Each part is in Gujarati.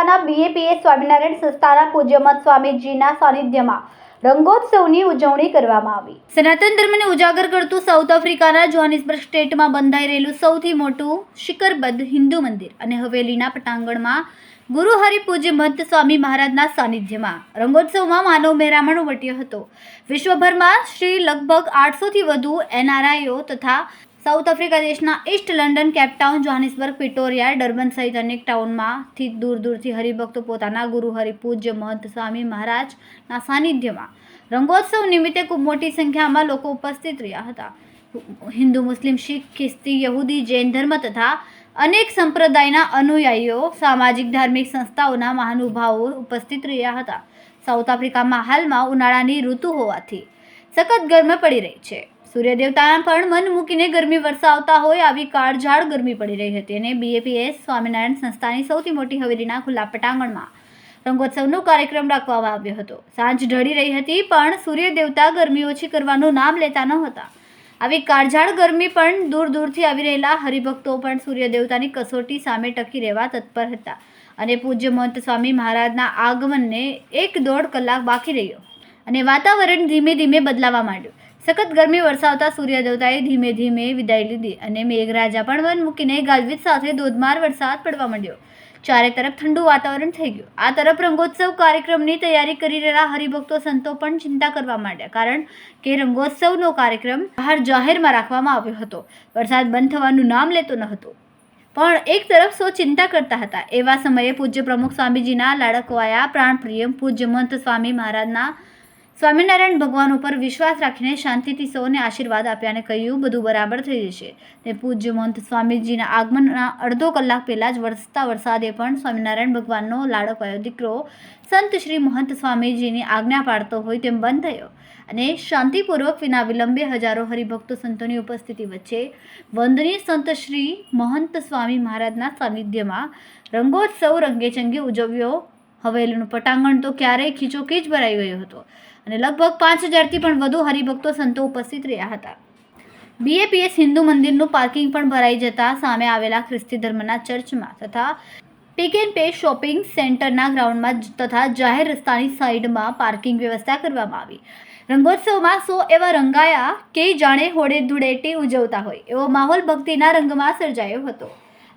આફ્રિકાના બીએપીએ સ્વામિનારાયણ સંસ્થાના પૂજ્યમત સ્વામીજીના સાનિધ્યમાં રંગોત્સવની ઉજવણી કરવામાં આવી. સનાતન ધર્મને ઉજાગર કરતું સાઉથ આફ્રિકાના જોહાનિસબર્ગ સ્ટેટમાં બંધાઈ રહેલું સૌથી મોટું શિખરબદ્ધ હિન્દુ મંદિર અને હવેલીના પટાંગણમાં ગુરુ હરિ પૂજ્ય મહંત સ્વામી મહારાજના સાનિધ્યમાં રંગોત્સવમાં માનવ મહેરામણ ઉમટ્યો હતો. વિશ્વભરમાં શ્રી લગભગ આઠસોથી વધુ એનઆરઆઈઓ તથા સાઉથ આફ્રિકા દેશના East London Cape Town Johannesburg Pretoria Durban સહિત અનેક ટાઉનમાંથી દૂર દૂરથી હરિભક્તો પોતાના ગુરુ, હરિપૂજ્ય, મહંત સ્વામી મહારાજના સાનિધ્યમાં. રંગોત્સવ નિમિત્તે ખૂબ મોટી સંખ્યામાં લોકો ઉપસ્થિત રહ્યા હતા. હિન્દુ, મુસ્લિમ, શીખ, ખ્રિસ્તી, યહૂદી, જૈન ધર્મ તથા અનેક સંપ્રદાયના અનુયાયીઓ, સામાજિક, ધાર્મિક સંસ્થાઓના મહાનુભાવો ઉપસ્થિત રહ્યા હતા. સાઉથ આફ્રિકામાં હાલમાં ઉનાળાની ઋતુ હોવાથી સખત ગરમી પડી રહી છે. સૂર્યદેવતાના પણ મન મૂકીને ગરમી વરસાવતા હોય આવી કાળઝાળ ગરમી પડી રહી હતી અને બીએપીએસ સ્વામિનારાયણ સંસ્થાની સૌથી મોટી હવેલીના ખુલ્લા પટાંગણમાં રંગોત્સવનો કાર્યક્રમ રાખવામાં આવ્યો હતો. સાંજ ઢળી રહી હતી પણ સૂર્યદેવતા ગરમી ઓછી કરવાનું નામ લેતા ન હતા. આવી કાળઝાળ ગરમી પણ દૂર દૂરથી આવી રહેલા હરિભક્તો પણ સૂર્યદેવતાની કસોટી સામે ટકી રહેવા તત્પર હતા અને પૂજ્ય મહંત સ્વામી મહારાજના આગમનને એક દોઢ કલાક બાકી રહ્યો અને વાતાવરણ ધીમે ધીમે બદલાવા માંડ્યું. સખત ગરમી વરસાવતા સૂર્યદેવતાએ ધીમે ધીમે વિદાય લીધી અને મેઘરાજા પણ મન મૂકીને ગાજવીજ સાથે ધોધમાર વરસાદ પડવા માંડ્યો. ચારે તરફ ઠંડુ વાતાવરણ થઈ ગયું. આ તરફ રંગોત્સવ કાર્યક્રમની તૈયારી કરી રહેલા હરિભક્તો સંતો પણ ચિંતા કરવા માંડ્યા કારણ કે રંગોત્સવનો કાર્યક્રમ બહાર જાહેરમાં રાખવામાં આવ્યો હતો. વરસાદ બંધ થવાનું નામ લેતો ન હતો. પણ એક તરફ સૌ ચિંતા કરતા હતા. એવા સમયે પૂજ્ય પ્રમુખ સ્વામીજીના લાડકવાયા પ્રાણપ્રિય પૂજ્ય મંત સ્વામી મહારાજના સ્વામિનારાયણ ભગવાન ઉપર વિશ્વાસ રાખીને શાંતિથી સૌને આશીર્વાદ આપ્યા અને કહ્યું, બધું બરાબર થઈ જશે. ને પૂજ્ય મંત સ્વામીજીના આગમનના અડધો કલાક પહેલાં જ વરસતા વરસાદે પણ સ્વામિનારાયણ ભગવાનનો લાડકવાયો દીકરો સંત શ્રી મહંત સ્વામીજીની આજ્ઞા પાડતો હોય તેમ બંધ થયો અને શાંતિપૂર્વક વિના વિલંબે હજારો હરિભક્તો સંતોની ઉપસ્થિતિ વચ્ચે વંદનીય સંત શ્રી મહંત સ્વામી મહારાજના સાનિધ્યમાં રંગોત્સવ રંગેચંગે ઉજવ્યો. હવેલીનું પટાંગણ તો ક્યારેય ખીચોખીચ ભરાઈ ગયો હતો. અને લગભગ પાંચ હજારથી પણ વધુ હરિભક્તો સંતો ઉપસ્થિત રહ્યા હતા. બીએપીએસ હિન્દુ મંદિરનું પાર્કિંગ પણ ભરાઈ જતા સામે આવેલા ખ્રિસ્તી ધર્મના ચર્ચમાં તથા પિક એન્ડ પે શોપિંગ સેન્ટરના ગ્રાઉન્ડમાં તથા જાહેર રસ્તાની સાઈડમાં પાર્કિંગ વ્યવસ્થા કરવામાં આવી. રંગોત્સવમાં સો એવા રંગાયા કે જાણે હોડે ધૂળેટી ઉજવતા હોય, એવો માહોલ ભક્તિના રંગમાં સર્જાયો હતો.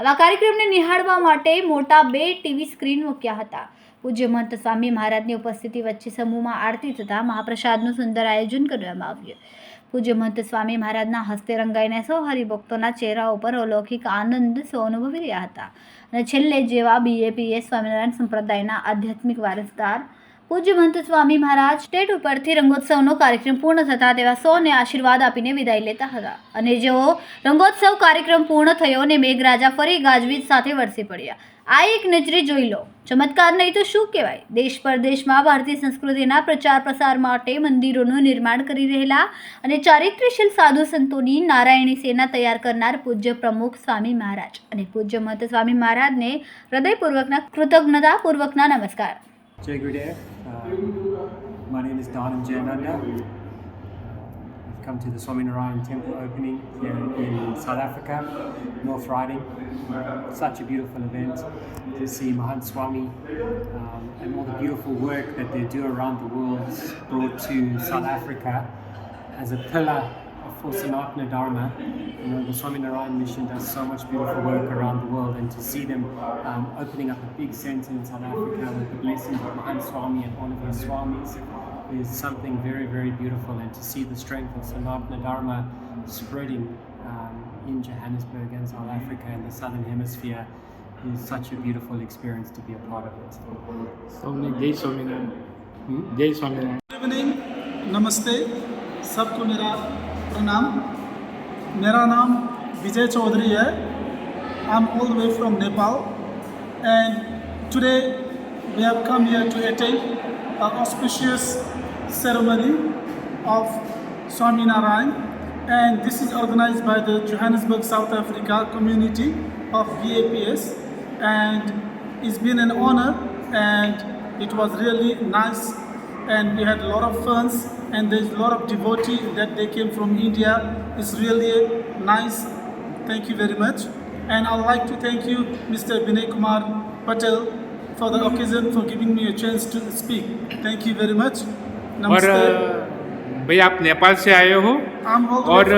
આવા કાર્યક્રમને નિહાળવા માટે મોટા બે ટીવી સ્ક્રીન મૂક્યા હતા. પૂજ્ય મહંત સ્વામી મહારાજની ઉપસ્થિતિ વચ્ચે સમૂહમાં આરતી તથા મહાપ્રસાદનું સુંદર આયોજન કરવામાં આવ્યું. પૂજ્ય મહંત સ્વામી મહારાજના હસ્તે રંગાઈને સૌ હરિભક્તોના ચહેરા ઉપર અલૌકિક આનંદ સૌ અનુભવી રહ્યા હતા. અને છેલ્લે જેવા બીએપીએ સ્વામિનારાયણ સંપ્રદાયના આધ્યાત્મિક વારસદાર પૂજ્ય મહંત સ્વામી મહારાજ સ્ટેટ ઉપરથી રંગોત્સવનો કાર્યક્રમ પૂર્ણ થતા તેવા સૌને આશીર્વાદ આપીને વિદાય લેતા હતા. અને જેઓ રંગોત્સવ કાર્યક્રમ પૂર્ણ થયો અને મેઘરાજા ફરી ગાજવીજ સાથે વરસી પડ્યા. આ એક નજરે જોઈ લો ચમત્કાર નહીં તો શું કહેવાય દેશ પરદેશમાં ભારતીય સંસ્કૃતિના પ્રચાર પ્રસાર માટે મંદિરોનું નિર્માણ કરી રહેલા અને ચારિત્ર્યશીલ સાધુ સંતોની નારાયણી સેના તૈયાર કરનાર પૂજ્ય પ્રમુખ સ્વામી મહારાજ અને પૂજ્ય મહંત સ્વામી મહારાજને હૃદયપૂર્વકના કૃતજ્ઞતાપૂર્વકના નમસ્કાર જય. Uh, my name is Dhanam Jayananda. Come to the Swaminarayan temple opening here in South Africa, North Riding. Such a beautiful event to see Mahant Swami um, and all the beautiful work that they do around the world brought to South Africa as a pillar for Sanatana Dharma. You know, the Swaminarayan mission does so much beautiful work around the world, and to see them um, opening up a big center in South Africa with the blessings of Mahan Swami and all of his Swamis is something very, very beautiful, and to see the strength of Sanatana Dharma spreading um, in Johannesburg and South Africa and the Southern Hemisphere is such a beautiful experience to be a part of it. Jai hmm? Good evening, नमस्ते सबको मेरा प्रणाम मेरा नाम विजय Chaudhary I'm all the way from Nepal, and today we have come here to attend an auspicious ceremony of Swami Narayan and this is organized by the Johannesburg South Africa community of VAPS and it's been an honor and it was really nice and we had a lot of funds and there's a lot of devotee that they came from India. It's really nice. Thank you very much. And I'd like to thank you, Mr. Binay Kumar Patel, for the occasion for giving me a chance to speak. Thank you very much. और भैया आप नेपाल से आए हो way और.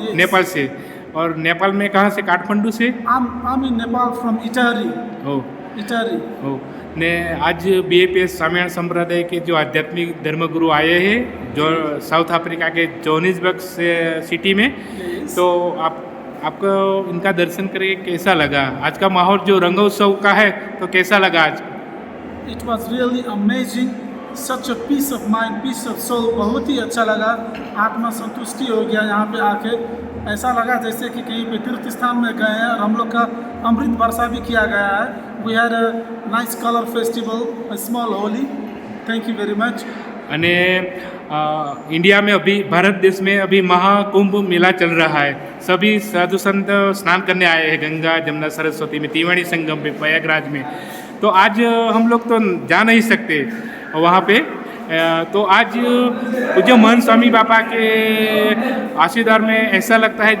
Yes. नेपाल से और नेपाल में कहाँ से काठमांडू से I'm I'm in Nepal from Itari. हो Itari. हो ने आज बीएपीएस स्वामिनारायण संप्रदाय के जो आध्यात्मिक धर्मगुरु आए हैं जो साउथ अफ्रीका के जोनिसबर्ग से सिटी में Yes. तो आप आपको इनका दर्शन करके कैसा लगा आज का माहौल जो रंगोत्सव का है तो कैसा लगा आज it was really amazing. Such a peace of mind, peace of soul. बहुत ही अच्छा लगा आत्मा संतुष्टि हो गया यहाँ पे आके ऐसा लगा जैसे कि कहीं पे तीर्थ स्थान में गए हैं और हम लोग का अमृत वर्षा भी किया गया है we had a nice colour festival small Holi thank you very much અને अ, इंडिया में अभी भारत देश में अभी महाकुंभ मेला चल रहा है सभी साधु संत स्नान करने आए हैं गंगा जमुना सरस्वती में त्रिवेणी संगम में प्रयागराज में तो आज अ, हम लोग तो जा नहीं सकते वहाँ पे तो आज पूज्य महन स्वामी बापा के आशीर्वाद में ऐसा लगता है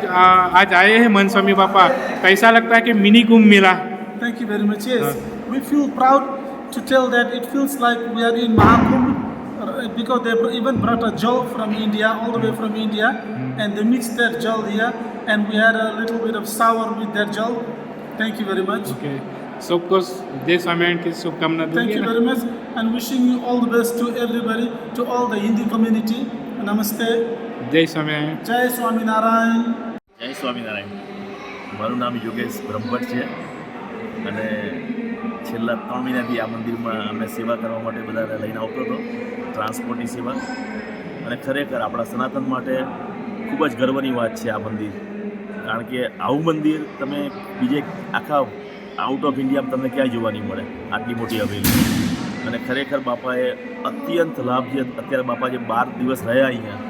आज आए हैं महन स्वामी बापा तो ऐसा लगता है कि मिनी कुंभ मिला। Thank you very much we feel proud to tell that it feels like we are in Mahakumbh because they even brought a jal from India all the way from India and they mix that jal here and we are a little bit of sour with that jal thank you very much So, of course, this Ramayan ki Shubhkamna. Thank you very much and wishing you all the best to everybody, to all the Hindi community. Namaste. Jai Swaminarayan. Jai Swaminarayan. Jai Swaminarayan. મારું નામ યોગેશ બ્રહ્મભટ્ટ છે અને છેલ્લા ત્રણ મહિનાથી આ મંદિરમાં અમે સેવા કરવા માટે બધા લઈને આવતો હતો ટ્રાન્સપોર્ટની સેવા અને ખરેખર આપણા સનાતન માટે ખૂબ જ ગર્વની વાત છે આ મંદિર કારણ કે આવું મંદિર તમે બીજે આખા આઉટ ઓફ ઇન્ડિયામાં તમને ક્યાંય જોવા નહીં મળે? આટલી મોટી હવેલી. અને ખરેખર બાપાએ અત્યંત લાભ જે અત્યારે બાપા જે બાર દિવસ રહ્યા અહીંયા,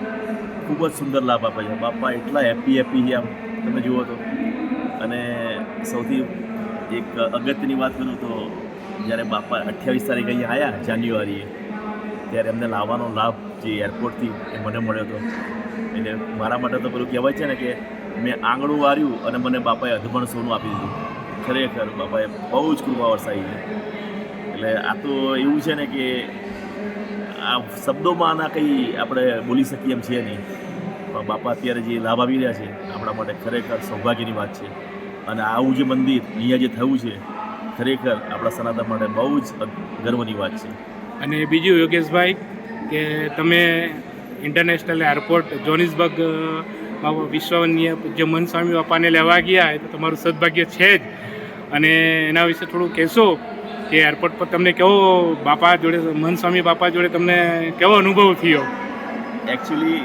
ખૂબ જ સુંદર લાભ આપે છે. બાપા એટલા હેપી હેપી છે આમ. તમે જુઓ તો. અને સૌથી એક અગત્યની વાત કરું તો, જ્યારે બાપા અઠ્યાવીસ તારીખ અહીંયા આવ્યા જાન્યુઆરીએ, ત્યારે એમને લાવવાનો લાભ જે એરપોર્ટથી એ મને મળ્યો હતો. એટલે મારા માટે તો પેલું કહેવાય છે ને કે, મેં આંગણું વાર્યું અને મને બાપાએ અધમણ સોનું આપી દીધું. ખરેખર બાપાએ બહુ જ કૃપા વરસાવી છે. એટલે આ તો એવું છે ને કે આ શબ્દોમાં આના કંઈ આપણે બોલી શકીએ એમ છીએ નહીં. પણ બાપા અત્યારે જે લાભ આવી રહ્યા છે, આપણા માટે ખરેખર સૌભાગ્યની વાત છે. અને આવું જે મંદિર અહીંયા જે થયું છે, ખરેખર આપણા સનાતન માટે બહુ જ ગર્વની વાત છે. અને બીજું યોગેશભાઈ, કે તમે ઇન્ટરનેશનલ એરપોર્ટ જોનિસબર્ગ વિશ્વનીય જે મન સ્વામી બાપાને લેવા ગયા એ તો તમારું સદભાગ્ય છે જ. અને એના વિશે થોડું કહેશો કે એરપોર્ટ પર તમને કેવો બાપા જોડે મન સ્વામી બાપા જોડે તમને કેવો અનુભવ થયો? એકચ્યુઅલી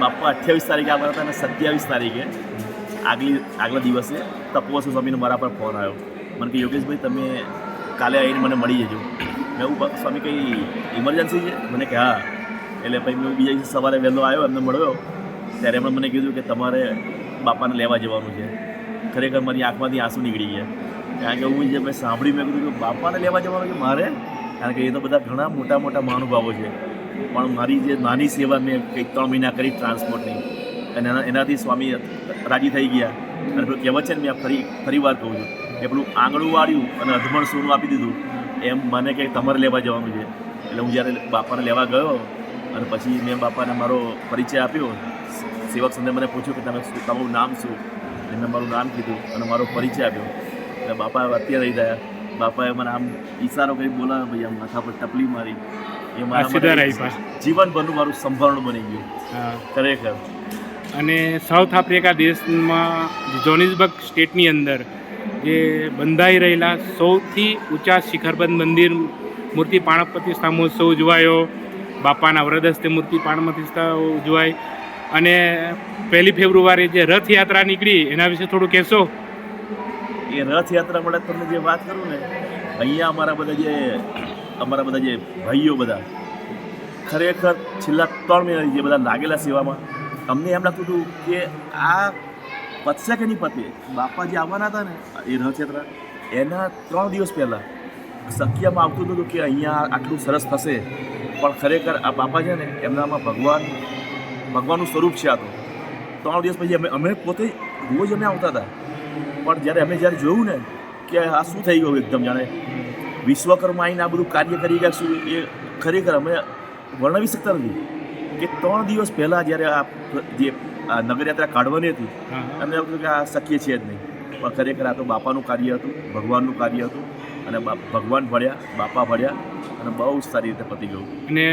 બાપા અઠ્યાવીસ તારીખે આવ્યા હતા અને સત્યાવીસ તારીખે, આગલી, આગલા દિવસે તપોસ સ્વામીનો મારા પર ફોન આવ્યો. મને કે યોગેશભાઈ, તમે કાલે આવીને મને મળી જજો. મેં એવું સ્વામી, કંઈ ઇમરજન્સી છે? મને કે હા. એટલે પછી મેં બીજા દિવસે સવારે વહેલો આવ્યો, એમને મળ્યો. ત્યારે એમણે મને કીધું કે તમારે બાપાને લેવા જવાનું છે. ખરેખર મારી આંખમાંથી આંસુ નીકળી ગયા. કારણ કે હું જે મેં સાંભળી મેં કીધું કે બાપાને લેવા જવાનું કે મારે? કારણ કે એ તો બધા ઘણા મોટા મોટા મહાનુભાવો છે. પણ મારી જે નાની સેવા મેં કંઈક ત્રણ મહિના કરી ટ્રાન્સપોર્ટની. અને એના, એનાથી સ્વામી રાજી થઈ ગયા. અને પેલું કહેવત છે ને, મેં ફરી ફરી વાર કહું છું કે પેલું આંગણું વાળ્યું અને અધમણ સોનું આપી દીધું. એમ મને કે તમારે લેવા જવાનું છે. એટલે હું જ્યારે બાપાને લેવા ગયો અને પછી મેં બાપાને મારો પરિચય આપ્યો, સેવક સંદે મને પૂછ્યું કે તમે શું, તમારું નામ શું? એટલે મારું નામ કીધું અને મારો પરિચય આપ્યો. બાપા અત્યારે રહી ગયા બાપાએ મને આમ ઈશારો કરી બોલાવ્યો ભાઈ આમ માથા પર ટપલી મારી. એ મારા જીવનભરનું મારું સંભરણ બની ગયું. ખરેખર. અને સાઉથ આફ્રિકા દેશમાં જોનિસબર્ગ સ્ટેટની અંદર જે બંધાઈ રહેલા સૌથી ઊંચા શિખરબંધ મંદિર મૂર્તિ પાણપતિ પ્રતિષ્ઠા મહોત્સવ ઉજવાયો. બાપાના વ્રદસ્તે મૂર્તિ પાણપતિ પ્રતિષ્ઠા ઉજવાય. અને પહેલી ફેબ્રુઆરી જે રથયાત્રા નીકળી એના વિશે થોડું કહેશો? એ રથયાત્રા માટે તમને જે વાત કરું ને, અહીંયા અમારા બધા જે, અમારા બધા જે ભાઈઓ બધા, ખરેખર છેલ્લા ત્રણ મહિનાથી જે બધા લાગેલા સેવામાં, અમને એમ લાગતું હતું કે આ પતશે કે નહીં પતે? બાપા જે આવવાના હતા ને, એ રથયાત્રા, એના ત્રણ દિવસ પહેલાં શક્યમાં આવતું હતું કે અહીંયા આટલું સરસ થશે, પણ ખરેખર આ બાપા છે ને, એમનામાં ભગવાન, ભગવાનનું સ્વરૂપ છે આ તો. ત્રણ દિવસ પછી અમે અમે પોતે રોજ અમે આવતા હતા. પણ જ્યારે અમે જ્યારે જોયું ને કે આ શું થઈ ગયું એકદમ જાણે વિશ્વકર્મા આવીને આ બધું કાર્ય કરી ગયા શું એ ખરેખર અમે વર્ણવી શકતા નથી. કે ત્રણ દિવસ પહેલાં જ્યારે આ જે આ નગરયાત્રા કાઢવાની હતી અમે એવું કે આ શક્ય છે જ નહીં. પણ ખરેખર આ તો બાપાનું કાર્ય હતું ભગવાનનું કાર્ય હતું અને ભગવાન ભળ્યા બાપા ભળ્યા અને બહુ જ સારી રીતે પતી ગયું. અને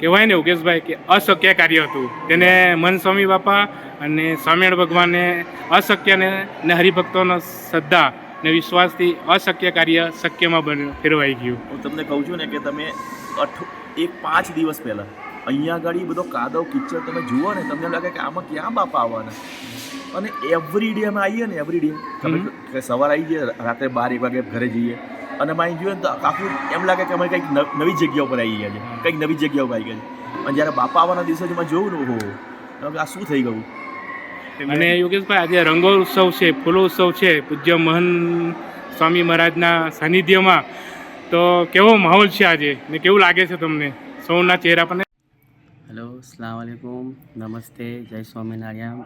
કહેવાય ને યોગેશભાઈ કે અશક્ય કાર્ય હતું. તેને મન સ્વામી બાપા અને સ્વામિનારાયણ ભગવાને અશક્યને ને હરિભક્તોનો શ્રદ્ધા ને વિશ્વાસથી અશક્ય કાર્ય શક્યમાં બન્યું ફેરવાઈ ગયું. હું તમને કહું છું ને કે તમે અઠ એક પાંચ દિવસ પહેલાં અહીંયા આગળ બધો કાદવ કિચડ તમે જુઓ ને તમને લાગે કે આમાં ક્યાં બાપા આવવાના. અને એવરી ડે અમે આવીએ ને એવરી ડે. સવારે આવી જઈએ રાત્રે બાર એક વાગે ઘરે જઈએ. અને અમે અહીં જોઈએ ને તો આખું એમ લાગે કે અમે કંઈક નવી જગ્યા ઉપર આવી ગયા છે કંઈક નવી જગ્યા ઉપર આવી ગયા છે. અને જ્યારે બાપા આવવાના દિવસે જ મેં જોયું ને ઓહો આ શું થઈ ગયું? અને યોગેશભાઈ આજે રંગો ઉત્સવ છે ફૂલો ઉત્સવ છે પૂજ્ય મહન સ્વામી મહારાજના સાનિધ્યમાં. તો કેવો માહોલ છે આજે? ને કેવું લાગે છે તમને? સૌના ચહેરા પર હેલો અસલામ વાલેકુમ નમસ્તે. જય સ્વામિનારાયણ.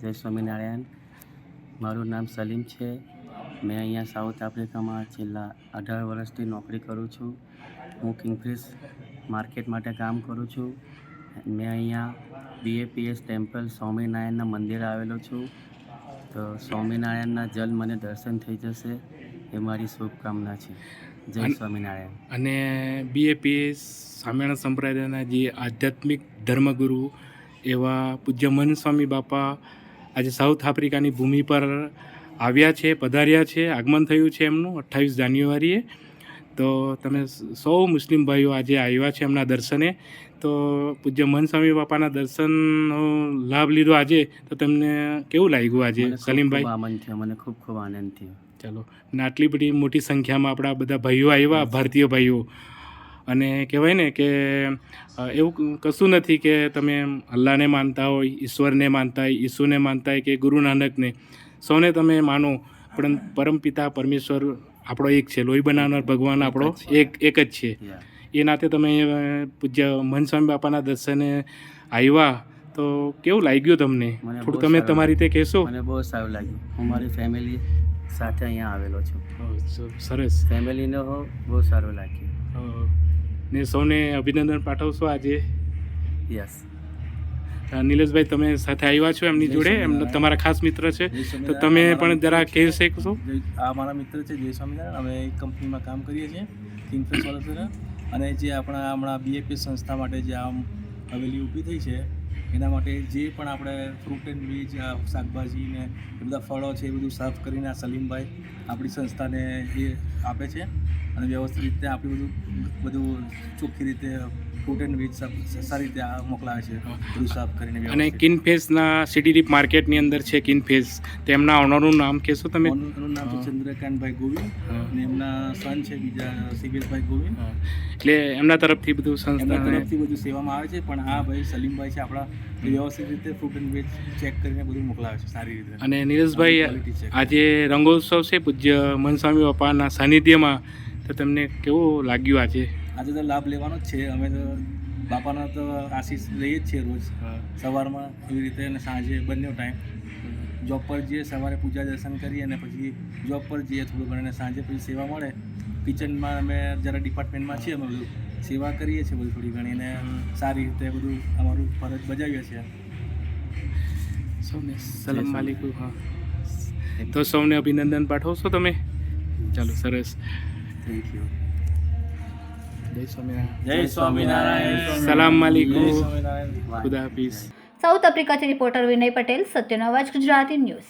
જય સ્વામિનારાયણ. મારું નામ સલીમ છે. મેં અહીંયા સાઉથ આફ્રિકામાં છેલ્લા અઢાર વર્ષથી નોકરી કરું છું. હું કિંગફિશ માર્કેટ માટે કામ કરું છું. મેં અહીંયા બીએપીએસ ટેમ્પલ સ્વામિનારાયણના મંદિર આવેલો છું. તો સ્વામિનારાયણના જલ મને દર્શન થઈ જશે. એ મારી શુભકામના છે. જય સ્વામિનારાયણ. અને બીએપીએસ સ્વામિનારાયણ સંપ્રદાયના જે આધ્યાત્મિક ધર્મગુરુ એવા પૂજ્ય મન સ્વામી બાપા આજે સાઉથ આફ્રિકાની ભૂમિ પર આવ્યા છે પધાર્યા છે આગમન થયું છે એમનું અઠ્ઠાવીસ જાન્યુઆરીએ. તો તમે સૌ મુસ્લિમ ભાઈઓ આજે આવ્યા છે એમના દર્શને. તો પૂજ્ય મન સ્વામી બાપાના દર્શનનો લાભ લીધો આજે. તો તમને કેવું લાગ્યું આજે સલીમભાઈ? આનંદ થયો મને ખૂબ ખૂબ આનંદ થયો. ચાલો ને આટલી બધી મોટી સંખ્યામાં આપણા બધા ભાઈઓ આવ્યા ભારતીય ભાઈઓ. અને કહેવાય ને કે એવું કશું નથી કે તમે અલ્લાહને માનતા હોય ઈશ્વરને માનતા હોય ઈસુને માનતા હોય કે ગુરુ નાનકને. સૌને તમે માનો પણ પરમપિતા પરમેશ્વર આપણો એક છે લોહી બનાવનાર ભગવાન આપણો એક એક જ છે. એ નાતે તમે પૂજ્ય મનસ્વામી બાપાના દર્શને આવ્યા તો કેવું લાગ્યું તમને? થોડું તમે તમારી રીતે કહેશો? મને બહુ સારું લાગ્યું. હું મારી ફેમિલી સાથે અહીંયા આવેલો છું. સરસ. ફેમિલીનો બહુ સારું લાગ્યું. ને સૌને અભિનંદન પાઠવશો આજે? યસ નિલેશભાઈ તમે સાથે આવ્યા છો એમની જોડે. એમનો તમારા ખાસ મિત્ર છે. તો તમે પણ જરા કહી શકશો આ મારા મિત્ર છે જય સ્વામિનારાયણ. અમે એક કંપનીમાં કામ કરીએ છીએ કિંગફિશ વાળા અને જે આપણા હમણાં બીએપી સંસ્થા માટે જે આમ હવેલી ઊભી થઈ છે એના માટે જે પણ આપણે ફ્રૂટ એન્ડ વેજ શાકભાજી ને એ બધા ફળો છે એ બધું સર્વ કરીને આ સલીમભાઈ આપણી સંસ્થાને એ આપે છે. અને વ્યવસ્થિત રીતે આપણું બધું બધું ચોખ્ખી રીતે એન્ડ વેજ સારી રીતે મોકલાવે છે. બધું સાફ કરીને અને કિનફેસના સિટી ડીપ માર્કેટની અંદર છે કિનફેસ તેમના ઓનરનું નામ કહેશો તમે? એનું નામ છે ચંદ્રકાંતભાઈ ગોવિંદ અને એમના સન છે બીજા સિબેશભાઈ ગોવિંદ. એટલે એમના તરફથી બધું સંસ્થા તરફથી બધું સેવામાં આવે છે પણ આ ભાઈ સલીમભાઈ છે આપણા વ્યવસ્થિત રીતે ફ્રૂટ એન્ડ વેજ ચેક કરીને બધું મોકલાવે છે સારી રીતે. અને નીરજભાઈ. આજે રંગોત્સવ છે પૂજ્ય મનસ્વામી બાપાના સાનિધ્યમાં. તો તમને કેવું લાગ્યું આજે? આજે તો લાભ લેવાનો જ છે. અમે તો બાપાના તો આશીષ લઈએ જ છીએ રોજ. સવારમાં એવી રીતે અને સાંજે બંને ટાઈમ જોબ પર જઈએ સવારે પૂજા દર્શન કરીએ અને પછી જોબ પર જઈએ થોડું ઘણું અને સાંજે પછી સેવા મળે. કિચનમાં અમે જરા ડિપાર્ટમેન્ટમાં છીએ અમે બધું સેવા કરીએ છીએ બધું થોડી ઘણી અને સારી રીતે બધું અમારું ફરજ બજાવીએ છીએ. સૌને સલામ માલિકુ હા. તો સૌને અભિનંદન પાઠવશો તમે? ચાલો સરસ. થેન્ક યુ જય સ્વામિનારાયણ જય સ્વામિનારાયણ સલામ માલિકુ જય સ્વામિનારાયણ ખુદા હાફિઝ સાઉથ આફ્રિકાથી રિપોર્ટર વિનય પટેલ સત્યનો અવાજ ગુજરાતી ન્યૂઝ